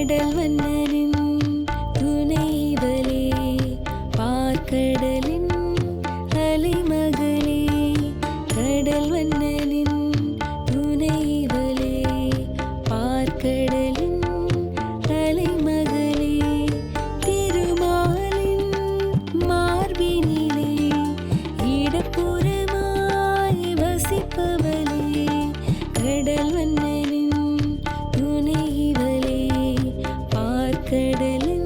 കടൽ വന്നരിൻ கடலே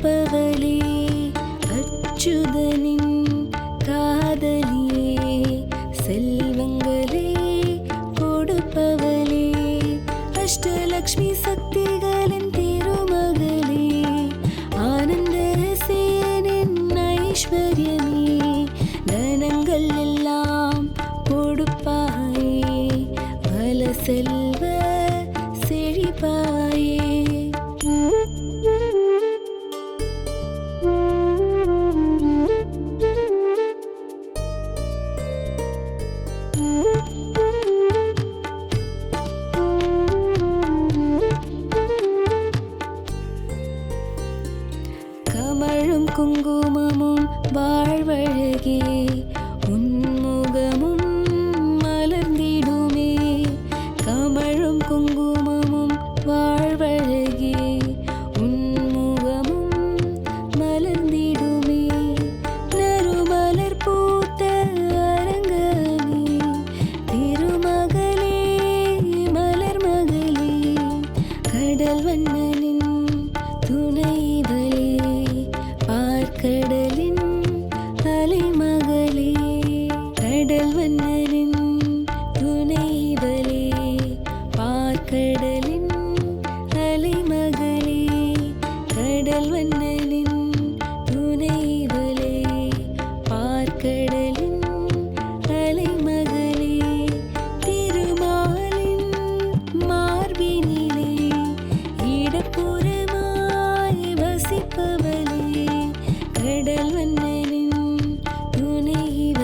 காப்பவளே அச்சுதனின் காதலியே செல்வங்களே கொடுப்பவளே அஷ்டலக்ஷ்மி சக்திகளின் திருமகளே ஆனந்த சேனின் ஐஸ்வர்யமே தனங்கள் எல்லாம் கொடுப்பாயே பல செல்வ செழிப்பாயே. கமழும் குங்குமமும் வாழ்வழகே. கல்வண்ணனின் துணைவலே பார்க்கடலின் அலைமகளே திருமாலின் மார்பினிலே இடப்புறமாய் வசிப்பவளே கடல்வண்ணனின் துணைவ